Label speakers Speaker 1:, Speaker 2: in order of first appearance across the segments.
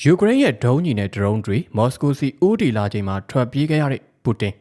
Speaker 1: ယူကရိန်းရဲ့ဒုံးညီနဲ့ဒရုန်းတွေမော်စကိုစီဦးတီလာချိန်မှာထွက်ပြေးခဲ့ရတဲ့ပူတင်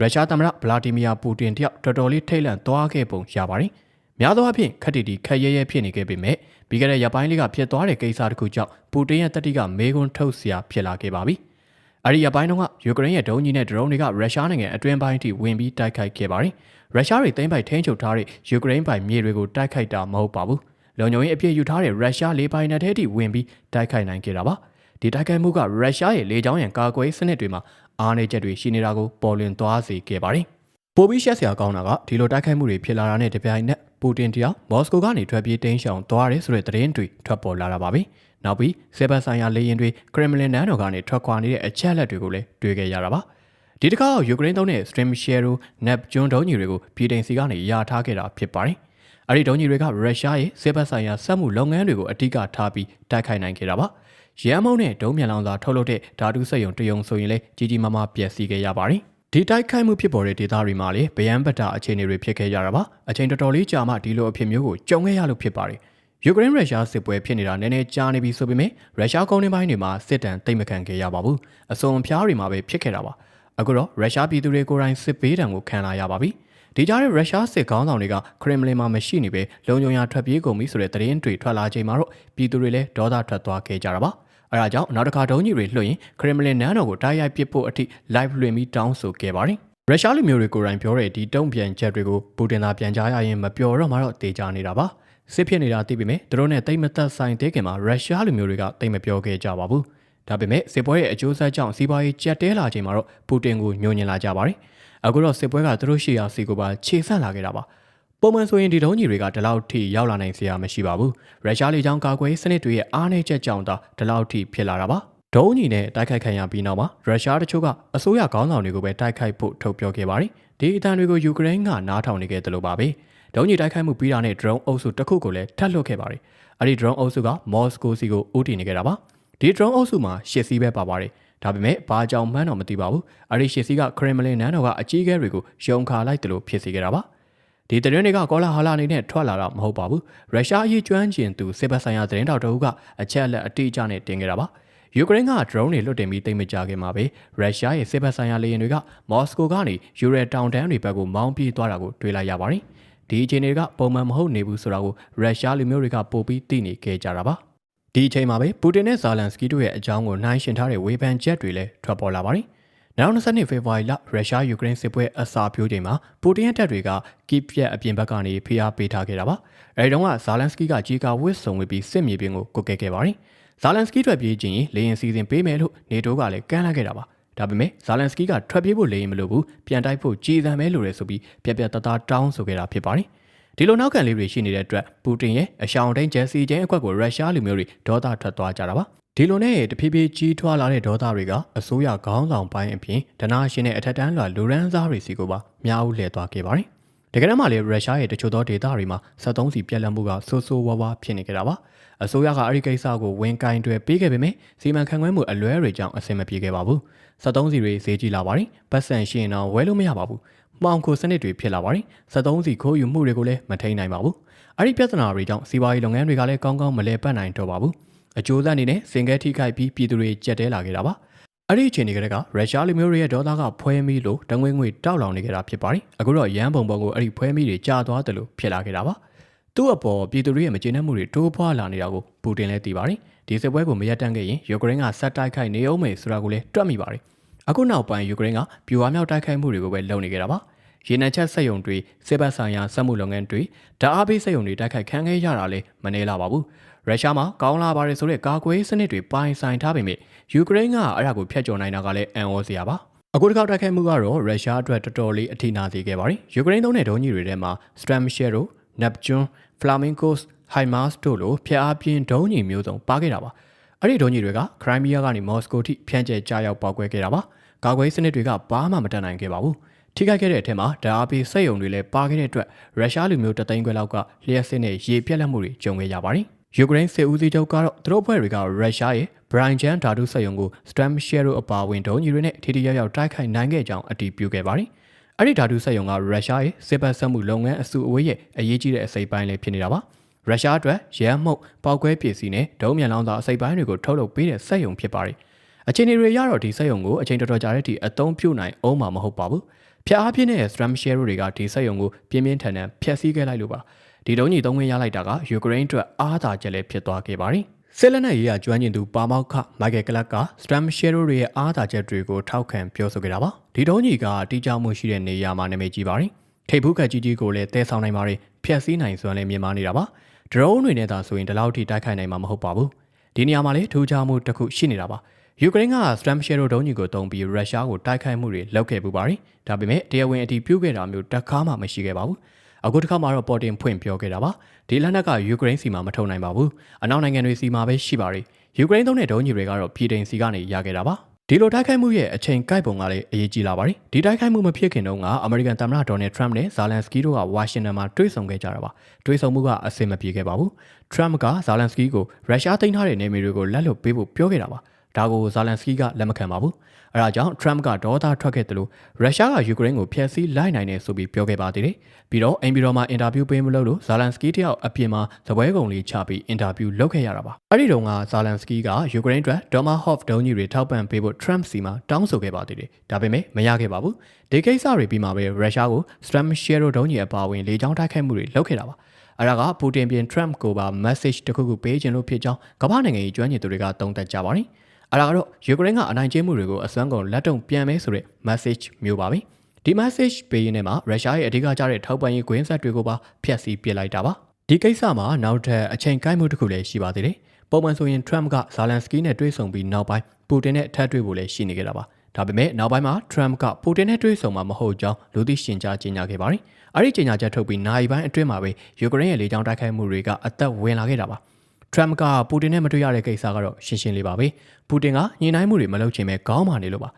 Speaker 1: ရုရှားသမ္မတဗလာဒီမီယာပူတင်တယောက်တော်တော်လေးထိတ်လန့်သွားခဲ့ပုံရပါတယ်။များသောအားဖြင့်ခက်တီတီခက်ရဲရဲဖြစ်နေခဲ့ပေမဲ့ပြီးခဲ့တဲ့ရက်ပိုင်းလေးကဖြစ်သွားတဲ့ကိစ္စတစ်ခုကြောင့်ပူတင်ရဲ့တက်တိကမေကွန်းထုတ်စရာဖြစ်လာခဲ့ပါပြီ။အဲဒီရက်ပိုင်းတုန်းကယူကရိန်းရဲ့ဒုံးညီနဲ့ဒရုန်းတွေကရုရှားနိုင်ငံအတွင်းပိုင်းထိဝင်ပြီးတိုက်ခိုက်ခဲ့ပါတယ်။ရုရှားတွေသိမ်းပိုက်ထိန်းချုပ်ထားတဲ့ယူကရိန်းပိုင်မြေတွေကိုတိုက်ခိုက်တာမဟုတ်ပါဘူး။ လုံခြုံရေးအပြည့်ယူထားတဲ့ရုရှားလေပိုင်နယ်ထဲထိဝင်ပြီးတိုက်ခိုက်နိုင်ခဲ့တာပါ။ဒီတိုက်ခိုက်မှုကရုရှားရဲ့လေကြောင်းရန်ကာကွယ်စနစ်တွေမှာအားနည်းချက်တွေရှိနေတာကိုပေါ်လွင်သွားစေခဲ့ပါတယ်။ပိုပြီးရှက်စရာကောင်းတာကဒီလိုတိုက်ခိုက်မှုတွေဖြစ်လာတာနဲ့တပြိုင်နက်ပူတင်တယောက်မော်စကိုကနေထွက်ပြေးတင်းရှောင်သွားတယ်ဆိုတဲ့သတင်းတွေထွက်ပေါ်လာတာပါပဲ။နောက်ပြီးဆေဘတ်ဆိုင်ရာလေယာဉ်တွေခရမလင်နန်းတော်ကနေထွက်ခွာနေတဲ့အချက်အလက်တွေကိုလည်းတွေ့ခဲ့ရတာပါ။ဒီတစ်ခါယူကရိန်းသုံးတဲ့ Stream Shadow Neptune ဒုံးကြီးတွေကိုပြည်တိုင်စီကနေယာထားခဲ့တာဖြစ်ပါတယ်။ အဲဒီဒုံးကြီးတွေကရုရှားရဲ့ဆေဘတ်ဆိုင်ရာစက်မှုလုပ်ငန်းတွေကိုအဓိကထားပြီးတိုက်ခိုက်နိုင်ခဲ့တာပါ။ရန်မုံနဲ့ဒုံးမြန်လောင်စာထုတ်လုပ်တဲ့ဓာတုစက်ရုံတရုံဆိုရင်လည်းကြီးကြီးမားမားပျက်စီးခဲ့ရပါတယ်။ဒီတိုက်ခိုက်မှုဖြစ်ပေါ်တဲ့ဒေသတွေမှာလည်းဗယံပတ္တာအခြေအနေတွေဖြစ်ခဲ့ကြတာပါ။အချိန်တော်တော်လေးကြာမှဒီလိုအဖြစ်မျိုးကိုကြုံခဲ့ရလို့ဖြစ်ပါတယ်။ယူကရိန်းရုရှားစစ်ပွဲဖြစ်နေတာနည်းနည်းကြာနေပြီဆိုပေမဲ့ရုရှားကုန်းတွင်းပိုင်းတွေမှာစစ်တမ်းတိတ်မခံခဲ့ရပါဘူး။အစုံအဖျားတွေမှာပဲဖြစ်ခဲ့တာပါ။အခုတော့ရုရှားပြည်သူတွေကိုယ်တိုင်စစ်ပေးတံကိုခံလာရပါပြီ။ ဒီကြားထဲရုရှားစစ်ကောင်းဆောင်တွေကခရမလင်မှာမရှိနေပဲလုံခြုံရာထွက်ပြေးကုန်ပြီဆိုတဲ့သတင်းတွေထွက်လာချိန်မှာတော့ပြည်သူတွေလည်းဒေါသထွက်သွားခဲ့ကြတာပါ။အဲဒါကြောင့်နောက်တစ်ခါဒုံးကြီးတွေလွှတ်ရင်ခရမလင်နန်းတော်ကိုတိုက်ရိုက်ပစ်ဖို့အထိ live လွှင့်ပြီးတောင်းဆိုခဲ့ပါတယ်။ရုရှားလူမျိုးတွေကိုယ်တိုင်ပြောတဲ့ဒီတုံ့ပြန်ချက်တွေကိုပူတင်သာပြန်ကြားရရင်မပြောတော့မှတော့တေချာနေတာပါ။စစ်ဖြစ်နေတာသိပေမဲ့သူတို့နဲ့တိတ်မသက်ဆိုင်သေးခင်မှာရုရှားလူမျိုးတွေကတိတ်မပြောခဲ့ကြပါဘူး။ဒါပေမဲ့စစ်ပွဲရဲ့အကျိုးဆက်ကြောင့်စီးပွားရေးကျက်တဲလာချိန်မှာတော့ပူတင်ကိုညှို့ညင်လာကြပါတယ်။ အခုတော့စစ်ပွဲကသူတို့ရှိရာစီကိုပါခြေဆက်လာခဲ့တာပါ။ပုံမှန်ဆိုရင်ဒီတုံးကြီးတွေကဒီလောက်ထိရောက်လာနိုင်စရာမရှိပါဘူး။ရုရှားလေကြောင်းကာကွယ်စနစ်တွေရဲ့အားနည်းချက်ကြောင့်သာဒီလောက်ထိဖြစ်လာတာပါ။ဒုံးကြီးနဲ့တိုက်ခိုက်ခံရပြီးနောက်မှာရုရှားတချို့ကအစိုးရခေါင်းဆောင်တွေကိုပဲတိုက်ခိုက်ဖို့ထုတ်ပြောခဲ့ပါတယ်။ဒီအတန်တွေကိုယူကရိန်းကနားထောင်နေခဲ့တယ်လို့ပါပဲ။ဒုံးကြီးတိုက်ခိုက်မှုပြီးတာနဲ့ drone အုပ်စုတစ်ခုကိုလည်းထပ်လွှတ်ခဲ့ပါတယ်။အဲဒီ drone အုပ်စုကမော်စကိုစီကိုဦးတည်နေခဲ့တာပါ။ဒီ drone အုပ်စုမှာရှစ်စီးပဲပါပါတယ်။ ဒါပေမဲ့ဘာကြောင့်မှန်းတော့မသိပါဘူး။အဲဒီရှစ်စီးကခရမလင်နန်းတော်ကအကြီးအကဲတွေကိုရုံခါလိုက်တယ်လို့ဖြစ်စေခဲ့တာပါ။ဒီသတင်းတွေကကောလာဟာလာအနေနဲ့ထွက်လာတာမဟုတ်ပါဘူး။ရုရှားအရေးကျွမ်းကျင်သူစစ်ဘက်ဆိုင်ရာသတင်းတောက်တအုပ်ကအချက်အလက်အတိအကျနဲ့တင်ခဲ့တာပါ။ယူကရိန်းက drone တွေလွှတ်တင်ပြီးတိတ်မကြခင်မှာပဲရုရှားရဲ့စစ်ဘက်ဆိုင်ရာလေယာဉ်တွေကမော်စကိုကနေယူရဲတောင်တန်းတွေဘက်ကိုမောင်းပြေးသွားတာကိုတွေ့လိုက်ရပါတယ်။ဒီအခြေအနေကပုံမှန်မဟုတ်နေဘူးဆိုတာကိုရုရှားလူမျိုးတွေကပိုပြီးသိနေခဲ့ကြတာပါ။ ဒီအချိန်မှာပဲပူတင်နဲ့ဇာလန်စကီတို့ရဲ့အကြောင်းကိုနှိုင်းယှဉ်ထားတဲ့ဝေဖန်ချက်တွေလည်းထွက်ပေါ်လာပါတယ်။နောက်22ဖေဖော်ဝါရီလရုရှားယူကရိန်းစစ်ပွဲအစာပြိုးချိန်မှာပူတင်ရဲ့တပ်တွေကကိပြက်အပြင်ဘက်ကနေဖိအားပေးထားခဲ့တာပါ။အဲဒီတုန်းကဇာလန်စကီကကြီးကာဝစ်ဆုံဝစ်ပြီးစစ်မြေပြင်ကိုကုတ်ကဲခဲ့ပါတယ်။ဇာလန်စကီထွက်ပြေးခြင်းရင်လေရင်စီစဉ်ပေးမယ်လို့နေတိုးကလည်းကမ်းလှမ်းခဲ့တာပါ။ဒါပေမဲ့ဇာလန်စကီကထွက်ပြေးဖို့လေရင်မလိုဘူးပြန်တိုက်ဖို့ကြည်စံမဲလိုရဲဆိုပြီးပြက်ပြက်တသားတောင်းဆိုခဲ့တာဖြစ်ပါတယ်။ ဒီလိုနောက်ခံလေးတွေရှိနေတဲ့အတွက်ပူတင်ရဲ့အရှောင်တိုင်းဂျယ်စီချင်းအကွက်ကိုရုရှားလူမျိုးတွေဒေါသထွက်သွားကြတာပါ။ဒီလိုနဲ့တဖြည်းဖြည်းကြီးထွားလာတဲ့ဒေါသတွေကအစိုးရခေါင်းဆောင်ပိုင်းအပြင်ဒနာရှင်နဲ့အထက်တန်းလွှာလူရန်စားတွေစီကိုပါများဦးလှည့်သွားခဲ့ပါတယ်။တကယ်တမ်းမှလည်းရုရှားရဲ့တချို့သောဒေသတွေမှာ73စီပြက်လက်မှုကဆိုးဆိုးဝါးဝါဖြစ်နေကြတာပါ။အစိုးရကအဲ့ဒီကိစ္စကိုဝန်ကင်တွေပေးခဲ့ပေမဲ့စီမံခန့်ခွဲမှုအလွဲတွေကြောင့်အဆင်မပြေခဲ့ပါဘူး။73စီတွေဈေးကြီးလာပါတယ်။ပတ်စံရှင်တော့ဝယ်လို့မရပါဘူး။ မှောင်ခိုစနစ်တွေဖြစ်လာပါတယ်။73စီခိုးယူမှုတွေကိုလည်းမထိန်နိုင်ပါဘူး။အဲ့ဒီပြဿနာတွေကြောင့်စီးပွားရေးလုပ်ငန်းတွေကလည်းကောင်းကောင်းမလည်ပတ်နိုင်တော့ပါဘူး။အကျိုးဆက်အနေနဲ့စင်ကဲထိခိုက်ပြီးပြည်သူတွေကြက်တဲလာခဲ့တာပါ။အဲ့ဒီအချိန်တွေကတည်းကရုရှားလူမျိုးတွေရဲ့ဒေါသကဖွဲမီလို့တငွေငွေတောက်လောင်နေကြတာဖြစ်ပါတယ်။အခုတော့ရန်ပုံပုံကိုအဲ့ဒီဖွဲမီတွေကြာသွားတယ်လို့ဖြစ်လာခဲ့တာပါ။သူ့အပေါ်ပြည်သူတွေရဲ့မကျေနပ်မှုတွေတိုးပွားလာနေတာကိုပူတင်လည်းသိပါတယ်။ဒီစစ်ပွဲကိုမရပ်တန့်ခဲ့ရင်ယူကရိန်းကဆက်တိုက်ခိုက်နေအောင်မယ်ဆိုတာကိုလည်းတွက်မိပါတယ်။ အခုနောက်ပိုင်းယူကရိန်းကပြူဝါမြောက်တိုက်ခိုက်မှုတွေကိုပဲလုပ်နေကြတာပါ။ရေနံချက်စက်ရုံတွေစစ်ဘက်ဆိုင်ရာစက်မှုလုပ်ငန်းတွေဓာတ်အားပေးစက်ရုံတွေတိုက်ခိုက်ခံခဲ့ရတာလည်းမနေလာပါဘူး။ရုရှားမှာကောင်းလာပါတယ်ဆိုတဲ့ကာကွယ်စနစ်တွေပိုင်ဆိုင်ထားပေမဲ့ယူကရိန်းကအဲ့ဒါကိုဖျက်ကျော်နိုင်တာကလည်းအံ့ဩစရာပါ။အခုတစ်ခေါက်တိုက်ခိုက်မှုကတော့ရုရှားအတွက်တော်တော်လေးအထိနာစေခဲ့ပါတယ်။ယူကရိန်းသုံးတဲ့ဒုံးကြီးတွေထဲမှာ Stram Shadow, Neptune, Flamingos, HIMARS တို့လိုဖျက်အားပြင်းဒုံးကြီးမျိုးစုံပါခဲ့တာပါ။ အဲ့ဒီဒုံးကြီးတွေကခရိုင်းမီးယားကနေမော်စကိုထိဖြန့်ကျက်ကြားရောက်ပေါက်ကွဲခဲ့တာပါ။ကာကွယ်စနစ်တွေကဘာမှမတတ်နိုင်ခဲ့ပါဘူး။ထိခိုက်ခဲ့တဲ့အထက်မှာဓာတ်အားပေးစက်ရုံတွေလည်းပါခဲ့တဲ့အတွက်ရုရှားလူမျိုးတသိန်းခွဲလောက်ကလျှက်စစ်နဲ့ရေပြက်လက်မှုတွေကြုံခဲ့ရပါတယ်။ယူကရိန်းစစ်ဦးစီးချုပ်ကတော့သူတို့ဘွဲတွေကရုရှားရဲ့ Brian Jan ဓာတုစက်ရုံကို Stam Share အပါအဝင်ဒုံးကြီးတွေနဲ့ထိထိရောက်ရောက်တိုက်ခိုက်နိုင်ခဲ့ကြောင်းအတည်ပြုခဲ့ပါတယ်။အဲ့ဒီဓာတုစက်ရုံကရုရှားရဲ့စစ်ဘက်ဆက်မှုလုပ်ငန်းအစုအဝေးရဲ့အရေးကြီးတဲ့အစိပ်ပိုင်းလေးဖြစ်နေတာပါ ရုရှားအတွက်ရန်မှုတ်ပေါက်ကွဲပစ္စည်းနဲ့ဒုံးမြန်လောင်းသာအစိပ်ပိုင်းတွေကိုထုတ်လုပ်ပေးတဲ့စက်ရုံဖြစ်ပါတယ်။အခြေအနေတွေရတော့ဒီစက်ရုံကိုအချိန်တော်တော်ကြာတဲ့အထိအသုံးပြုနိုင်အောင်မှာမဟုတ်ပါဘူး။ဖျက်အားပြင်းတဲ့ Stram Share တွေကဒီစက်ရုံကိုပြင်းပြင်းထန်ထန်ဖျက်ဆီးခဲ့လိုက်လို့ပါ။ဒီဒုံးကြီးသုံးခွင့်ရလိုက်တာကယူကရိန်းအတွက်အားသာချက်လည်းဖြစ်သွားခဲ့ပါတယ်။စစ်လက်နက်ရေးရာကျွမ်းကျင်သူပါမောက်ခမိုက်ကယ်ကလပ်က Stram Share တွေရဲ့အားသာချက်တွေကိုထောက်ခံပြောဆိုခဲ့တာပါ။ဒီဒုံးကြီးကတိကျမှုရှိတဲ့နေရာမှာနာမည်ကြီးပါတယ်။ထိပ်ဖူးကကြီးကြီးကိုလည်းတဲဆောင်နိုင်ပါတယ်။ဖျက်ဆီးနိုင်စွမ်းလည်းမြင်မာနေတာပါ။ ဒရုန်းတွေနဲ့သာဆိုရင်ဒီလောက်ထိတိုက်ခိုက်နိုင်မှာမဟုတ်ပါဘူး။ဒီနေရာမှာလည်းထူးခြားမှုတစ်ခုရှိနေတာပါ။ယူကရိန်းက Stram Shadow ဒုံးကြီးကိုတုံးပြီးရုရှားကိုတိုက်ခိုက်မှုတွေလုပ်ခဲ့ပူပါတယ်။ဒါပေမဲ့တရားဝင်အတည်ပြုခဲ့တာမျိုးတစ်ခါမှမရှိခဲ့ပါဘူး။အခုတစ်ခါမှတော့ပေါ်တင်ဖွင့်ပြောခဲ့တာပါ။ဒီလက်နက်ကယူကရိန်းစီမှာမထုံနိုင်ပါဘူး။အနောက်နိုင်ငံတွေစီမှာပဲရှိပါတယ်။ယူကရိန်းသုံးတဲ့ဒုံးကြီးတွေကတော့ပြည်တင်စီကနေရခဲ့တာပါ။ ဒီလိုတိုက်ခိုက်မှုရဲ့အချိန်ကိုက်ပုံကလည်းအရေးကြီးလာပါတယ်ဒီတိုက်ခိုက်မှုမဖြစ်ခင်တုန်းကအမေရိကန်သမ္မတဒေါ်နယ်ထရမ့်နဲ့ဇာလန်စကီတို့ကဝါရှင်တန်မှာတွေ့ဆုံခဲ့ကြတာပါတွေ့ဆုံမှုကအဆင်မပြေခဲ့ပါဘူးထရမ့်ကဇာလန်စကီကိုရုရှားသိမ်းထားတဲ့နေမြေတွေကိုလက်လွတ်ပေးဖို့ပြောခဲ့တာပါ ဒါကိုဇာလန်စကီကလက်မခံပါဘူးအဲဒါကြောင့် Trump ကဒေါသထွက်ခဲ့တယ်လို့ရုရှားကယူကရိန်းကိုဖျက်ဆီးလိုက်နိုင်တယ်ဆိုပြီးပြောခဲ့ပါသေးတယ်။ပြီးတော့အင်ဘီရောမှာအင်တာဗျူးပေးမလို့လို့ဇာလန်စကီတယောက်အပြင်မှာသပွဲကုံလေးချပြီးအင်တာဗျူးလုပ်ခဲ့ရတာပါ။အဲ့ဒီတုန်းကဇာလန်စကီကယူကရိန်းအတွက်ဒေါမာဟော့ဖ်ဒုံးကြီးတွေထောက်ပံ့ပေးဖို့ Trump စီမှာတောင်းဆိုခဲ့ပါသေးတယ်။ဒါပေမဲ့မရခဲ့ပါဘူး။ဒီကိစ္စတွေပြီးမှပဲရုရှားကို Stram Shadow ဒုံးကြီးအပါအဝင်လေကြောင်းတိုက်ခိုက်မှုတွေလုပ်ခဲ့တာပါ။အဲ့ဒါကပူတင်ပြင် Trump ကိုပါ message တစ်ခုခုပေးခြင်းလို့ဖြစ်ကြောင်းကမ္ဘာနိုင်ငံရေးကျွမ်းကျင်သူတွေကသုံးသပ်ကြပါတယ်။ အဲ့ဒါကတော့ယူကရိန်းကအနိုင်ကျင့်မှုတွေကိုအစွမ်းကုန်လက်တုံပြန်မဲဆိုတဲ့ message မျိုးပါပဲဒီ message ပေးရင်းနဲ့မှာရုရှားရဲ့အဓိကကျတဲ့ထောက်ပံ့ရေးကွင်းဆက်တွေကိုပါဖျက်ဆီးပစ်လိုက်တာပါဒီကိစ္စမှာနောက်ထပ်အချိန်ကိုက်မှုတစ်ခုလည်းရှိပါသေးတယ်ပုံမှန်ဆိုရင် Trump ကဇာလန်စကီနဲ့တွေ့ဆုံပြီးနောက်ပိုင်းပူတင်နဲ့ထပ်တွေ့ဖို့လည်းရှိနေကြတာပါဒါပေမဲ့နောက်ပိုင်းမှာ Trump ကပူတင်နဲ့တွေ့ဆုံမှာမဟုတ်ကြောင်းလူသိရှင်ကြားကြေညာခဲ့ပါတယ်။အဲဒီကြေညာချက်ထုတ်ပြီးနိုင်ပိုင်းအတွင်းမှာပဲယူကရိန်းရဲ့လေကြောင်းတိုက်ခိုက်မှုတွေကအသက်ဝင်လာခဲ့တာပါ။ ထရမ့်ကပူတင်နဲ့မတွေ့ရတဲ့ကိစ္စကတော့ရှင်းရှင်းလေးပါပဲပူတင်ကညှိနှိုင်းမှုတွေမလုပ်ချင်ပဲကောင်းပါနေလို့ပါ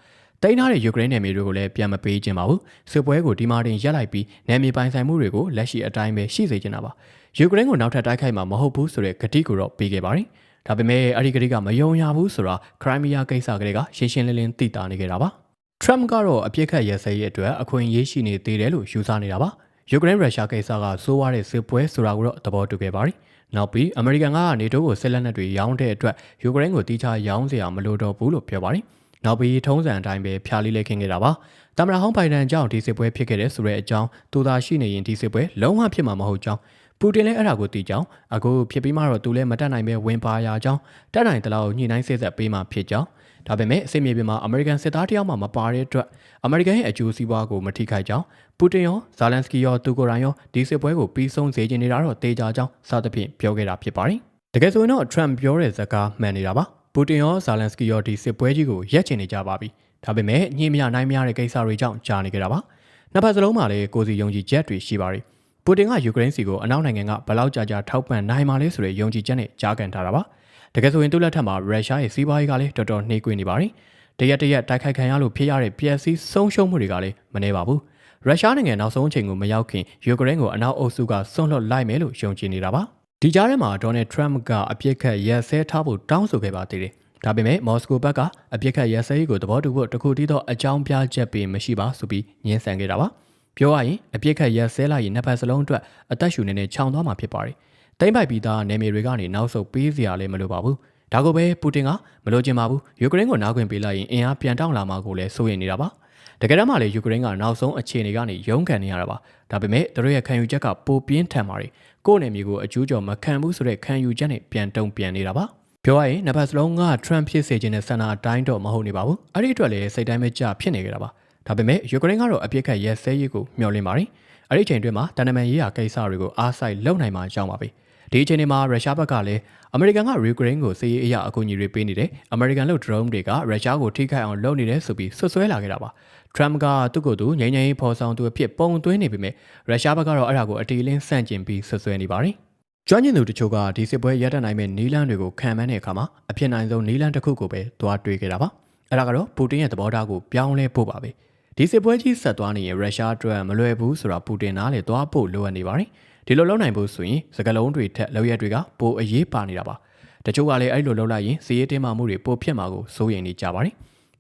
Speaker 1: တိန်းထားတဲ့ယူကရိန်းနယ်မြေတွေကိုလည်းပြန်မပေးခြင်းပါဘူးစစ်ပွဲကိုဒီမာတင်ရက်လိုက်ပြီးနယ်မြေပိုင်ဆိုင်မှုတွေကိုလက်ရှိအတိုင်းပဲရှိစေချင်တာပါယူကရိန်းကိုနောက်ထပ်တိုက်ခိုက်မှာမဟုတ်ဘူးဆိုတဲ့ကတိကိုတော့ပေးခဲ့ပါတယ်ဒါပေမဲ့အဲ့ဒီကတိကမယုံရဘူးဆိုတာခရိုင်းမီးယားကိစ္စကလေးကရှင်းရှင်းလင်းလင်းသိတာနေခဲ့တာပါထရမ့်ကတော့အပြစ်ခတ်ရစဲရဲ့အတွက်အခွင့်အရေးရှိနေသေးတယ်လို့ယူဆနေတာပါယူကရိန်းရုရှားကိစ္စကစိုးဝါးတဲ့စစ်ပွဲဆိုတာကိုတော့သဘောတူခဲ့ပါတယ် နောက်ပြီးအမေရိကန်ကနေတိုးကိုစစ်လက်နက်တွေရောင်းတဲ့အတွက်ယူကရိန်းကိုတီးခြားရောင်းစရာမလိုတော့ဘူးလို့ပြောပါတယ်။နောက်ပြီးထုံးစံအတိုင်းပဲဖျားလေးလေးခင်းခဲ့တာပါ။တမရဟောင်းဘိုင်ဒန်ကြောင့်ဒီစစ်ပွဲဖြစ်ခဲ့တဲ့ဆိုတဲ့အကြောင်းသူသာရှိနေရင်ဒီစစ်ပွဲလုံးဝဖြစ်မှာမဟုတ်ကြောင်းပူတင်လည်းအဲ့ဒါကိုသိကြောင်းအခုဖြစ်ပြီးမှတော့သူလည်းမတက်နိုင်ပဲဝင်ပါရကြောင်းတက်နိုင်တလောက်ညှိနှိုင်းစစ်ဆက်ပေးမှဖြစ်ကြောင်း ဒါပေမဲ့အစိမြေပြင်မှာအမေရိကန်စစ်သားတယောက်မှမပါတဲ့အတွက်အမေရိကန်ရဲ့အကျိုးစီးပွားကိုမထိခိုက်ကြောင်းပူတင်ရောဇာလန်စကီရောသူကိုယ်တိုင်ရောဒီစစ်ပွဲကိုပြီးဆုံးစေချင်နေတာတော့တေချာကြောင်းစသဖြင့်ပြောခဲ့တာဖြစ်ပါတယ်။တကယ်ဆိုရင်တော့ Trump ပြောတဲ့စကားမှန်နေတာပါ။ပူတင်ရောဇာလန်စကီရောဒီစစ်ပွဲကြီးကိုရက်ချင်နေကြပါပြီ။ဒါပေမဲ့ညှိမရနိုင်မရတဲ့ကိစ္စတွေကြောင့်ကြာနေကြတာပါ။နှစ်ဖက်စလုံးမှာလည်းကိုစီယုံကြည်ချက်တွေရှိပါတယ်။ပူတင်ကယူကရိန်းစီကိုအနောက်နိုင်ငံကဘလောက်ကြာကြာထောက်ပံ့နိုင်မှလဲဆိုတဲ့ယုံကြည်ချက်နဲ့ကြားကန်ထားတာပါ။ တကယ်ဆိုရင်သူ့လက်ထက်မှာရုရှားရဲ့စီးပွားရေးကလည်းတော်တော်နှေးကွေးနေပါတယ်။တရက်တရက်တိုက်ခိုက်ခံရလို့ဖြစ်ရတဲ့ပျက်စီးဆုံးရှုံးမှုတွေကလည်းမနှဲပါဘူး။ရုရှားနိုင်ငံနောက်ဆုံးအချိန်ကိုမရောက်ခင်ယူကရိန်းကိုအနောက်အုပ်စုကဆွန့်လွတ်လိုက်မယ်လို့ယုံကြည်နေတာပါဒီကြားထဲမှာဒေါ်နယ်ထရမ့်ကအပြစ်ခတ်ရက်စဲထားဖို့တောင်းဆိုခဲ့ပါသေးတယ်ဒါပေမဲ့မော်စကိုဘက်ကအပြစ်ခတ်ရက်စဲရေးကိုသဘောတူဖို့တခုတည်းသောအကြောင်းပြချက်ပေးမရှိပါဆိုပြီးညှင်းဆန်ခဲ့တာပါပြောရရင်အပြစ်ခတ်ရက်စဲလိုက်ရင်နှစ်ဖက်စလုံးအတွက်အသက်ရှူနေနဲ့ခြောင်သွားမှာဖြစ်ပါတယ် တိမ့်ပိုက်ပြီးသားနယ်မြေတွေကနေနောက်ဆုတ်ပေးစရာလည်းမလိုပါဘူးဒါကိုပဲပူတင်ကမလိုချင်ပါဘူးယူကရိန်းကိုနားခွင့်ပေးလိုက်ရင်အင်အားပြန်တောင်းလာမှာကိုလည်းစိုးရိမ်နေတာပါတကယ်တမ်းမှလည်းယူကရိန်းကနောက်ဆုံးအခြေအနေကနေရုန်းကန်နေရတာပါဒါပေမဲ့သူတို့ရဲ့ခံယူချက်ကပိုပြင်းထန်ပါတယ်ကိုယ့်နယ်မြေကိုအကျိုးကျော်မခံဘူးဆိုတဲ့ခံယူချက်နဲ့ပြန်တုံပြန်နေတာပါပြောရရင်နှစ်ဖက်စလုံးက Trump ဖြစ်စေခြင်းနဲ့ဆန္ဒအတိုင်းတော့မဟုတ်နေပါဘူးအဲ့ဒီအတွက်လည်းစိတ်တိုင်းပဲကြဖြစ်နေကြတာပါဒါပေမဲ့ယူကရိန်းကတော့အပြစ်ခတ်ရဲစဲရေးကိုမျှော်လင့်ပါတယ်အဲ့ဒီအချိန်တွင်းမှာတန်တမန်ရေးရာကိစ္စတွေကိုအားစိုက်လုပ်နိုင်မှာကြောင်းပါပဲ ဒီအချိန်ဒီမှာရုရှားဘက်ကလည်းအမေရိကန်ကယူကရိန်းကိုစစ်ရေးအရာအကူအညီတွေပေးနေတယ်အမေရိကန်လို့ drone တွေကရုရှားကိုထိခိုက်အောင်လုပ်နေတယ်ဆိုပြီးဆွဆွဲလာခဲ့တာပါထရမ်ကသူ့ကိုယ်သူငြိမ်းချမ်းရေးဖော်ဆောင်သူအဖြစ်ပုံသွင်းနေပေမဲ့ရုရှားဘက်ကတော့အဲ့ဒါကိုအတီလင်းဆန့်ကျင်ပြီးဆွဆွဲနေပါတယ်ကျွမ်းကျင်သူတချို့ကဒီစစ်ပွဲရပ်တန့်နိုင်မဲ့နီလန်းတွေကိုခံမှန်းတဲ့အခါမှာအဖြစ်နိုင်ဆုံးနီလန်းတစ်ခုကိုပဲသွားတွေးခဲ့တာပါအဲ့ဒါကတော့ပူတင်ရဲ့သဘောထားကိုပြောင်းလဲဖို့ပါပဲဒီစစ်ပွဲကြီးဆက်သွားနေရင်ရုရှားအတွက်မလွယ်ဘူးဆိုတာပူတင်နားလေသွားဖို့လိုအပ်နေပါတယ် ဒီလိုလုပ်နိုင်ဖို့ဆိုရင်စကလုံးတွေထက်လောက်ရက်တွေကပိုအရေးပါနေတာပါတချို့ကလည်းအဲ့လိုလုပ်လိုက်ရင်စီးရဲတင်းမာမှုတွေပိုဖြစ်မှာကိုစိုးရိမ်နေကြပါတယ်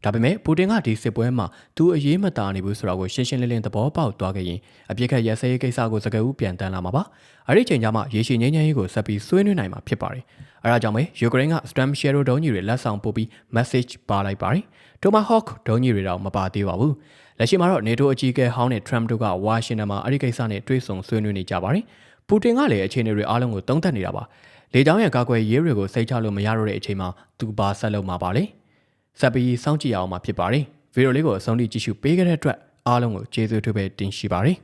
Speaker 1: ဒါပေမဲ့ပူတင်ကဒီစစ်ပွဲမှာသူအရေးမတာနေဘူးဆိုတော့ကိုရှင်းရှင်းလင်းလင်းသဘောပေါက်သွားခဲ့ရင်အပြစ်ခတ်ရစရေးကိစ္စကိုစကားဦးပြန်တန်းလာမှာပါအဲ့ဒီချိန်ကျမှရေရှည်ငြိမ်းချမ်းရေးကိုဆက်ပြီးဆွေးနွေးနိုင်မှာဖြစ်ပါတယ် အဲဒါကြောင့်ပဲယူကရိန်းက Stam Shadow ဒုံးကြီးတွေလက်ဆောင်ပို့ပြီး message ပါလိုက်ပါတယ် Tomahawk ဒုံးကြီးတွေတော့မပါသေးပါဘူးလက်ရှိမှာတော့ NATO အကြီးအကဲဟောင်းနဲ့ Trump တို့ကဝါရှင်တန်မှာအဲ့ဒီကိစ္စနဲ့တွေ့ဆုံဆွေးနွေးနေကြပါတယ်ပူတင်ကလည်းအခြေအနေတွေအားလုံးကိုတုံ့တက်နေတာပါလေကြောင်းရန်ကာကွယ်ရေးတွေကိုစိတ်ချလို့မရတော့တဲ့အချိန်မှာသူပါဆက်လုပ်မှာပါလေဆက်ပြီးစောင့်ကြည့်ရအောင်မှာဖြစ်ပါတယ်ဗီဒီယိုလေးကိုအဆုံးထိကြည့်ရှုပေးခဲ့တဲ့အတွက်အားလုံးကိုကျေးဇူးတင်ပဲတင်ရှိပါတယ်